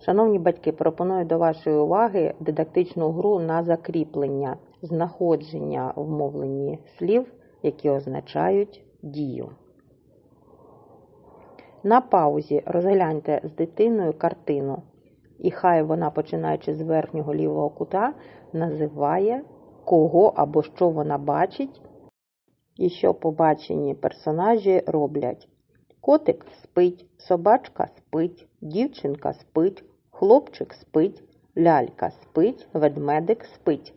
Шановні батьки, пропоную до вашої уваги дидактичну гру на закріплення, знаходження в мовленні слів, які означають дію. На паузі розгляньте з дитиною картину, і хай вона, починаючи з верхнього лівого кута, називає кого або що вона бачить, і що побачені персонажі роблять. Котик спить, собачка спить, дівчинка спить, хлопчик спить, лялька спить, ведмедик спить.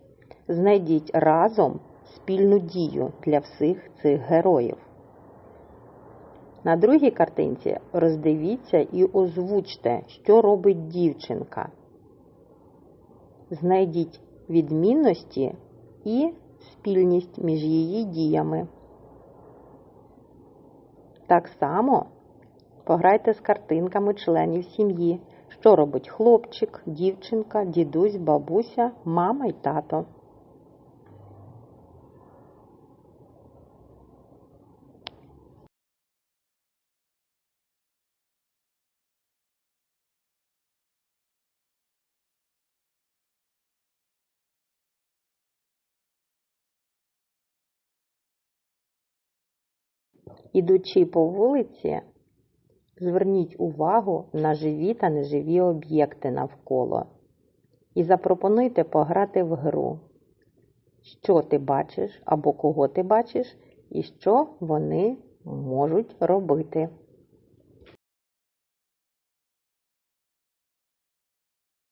Знайдіть разом спільну дію для всіх цих героїв. На другій картинці роздивіться і озвучте, що робить дівчинка. Знайдіть відмінності і спільність між її діями. Так само пограйте з картинками членів сім'ї, що робить хлопчик, дівчинка, дідусь, бабуся, мама й тато. Ідучи по вулиці, зверніть увагу на живі та неживі об'єкти навколо і запропонуйте пограти в гру, що ти бачиш або кого ти бачиш, і що вони можуть робити.